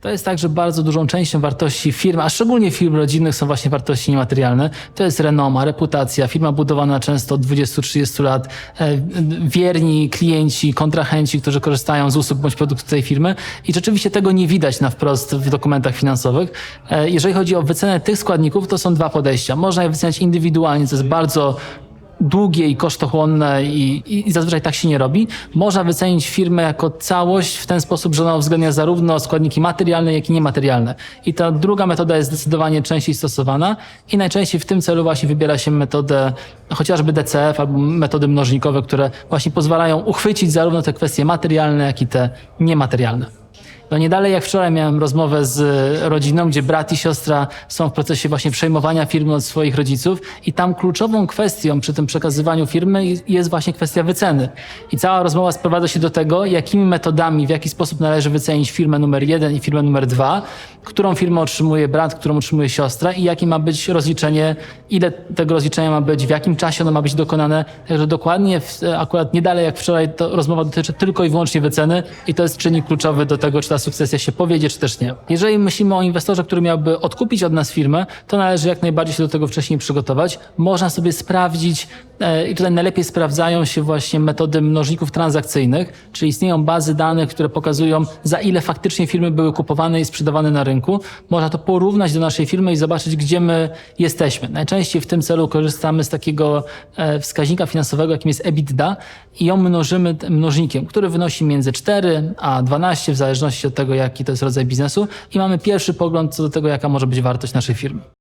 To jest tak, że bardzo dużą częścią wartości firm, a szczególnie firm rodzinnych są właśnie wartości niematerialne. To jest renoma, reputacja, firma budowana często od 20-30 lat, e, wierni klienci, kontrahenci, którzy korzystają z usług bądź produktów tej firmy i rzeczywiście tego nie widać na wprost w dokumentach finansowych. E, Jeżeli chodzi o wycenę tych składników, to są dwa podejścia. Można je wyceniać indywidualnie, co jest bardzo długie i kosztochłonne i, i, zazwyczaj tak się nie robi. Można wycenić firmę jako całość w ten sposób, że ona uwzględnia zarówno składniki materialne, jak i niematerialne. I ta druga metoda jest zdecydowanie częściej stosowana i najczęściej w tym celu właśnie wybiera się metodę chociażby DCF albo metody mnożnikowe, które właśnie pozwalają uchwycić zarówno te kwestie materialne, jak i te niematerialne. No nie dalej jak wczoraj miałem rozmowę z rodziną, gdzie brat i siostra są w procesie właśnie przejmowania firmy od swoich rodziców i tam kluczową kwestią przy tym przekazywaniu firmy jest właśnie kwestia wyceny. I cała rozmowa sprowadza się do tego, jakimi metodami, w jaki sposób należy wycenić firmę numer jeden i firmę numer dwa, którą firmę otrzymuje brat, którą otrzymuje siostra i jakie ma być rozliczenie, ile tego rozliczenia ma być, w jakim czasie ono ma być dokonane. Także dokładnie, w, akurat nie dalej jak wczoraj, to rozmowa dotyczy tylko i wyłącznie wyceny i to jest czynnik kluczowy do tego, czy ta sukcesja się powiedzie, czy też nie. Jeżeli myślimy o inwestorze, który miałby odkupić od nas firmę, to należy jak najbardziej się do tego wcześniej przygotować. Można sobie sprawdzić, i tutaj najlepiej sprawdzają się właśnie metody mnożników transakcyjnych, czyli istnieją bazy danych, które pokazują, za ile faktycznie firmy były kupowane i sprzedawane na rynku. Można to porównać do naszej firmy i zobaczyć, gdzie my jesteśmy. Najczęściej w tym celu korzystamy z takiego e, wskaźnika finansowego, jakim jest EBITDA i ją mnożymy mnożnikiem, który wynosi między 4 a 12 w zależności od tego, jaki to jest rodzaj biznesu i mamy pierwszy pogląd co do tego, jaka może być wartość naszej firmy.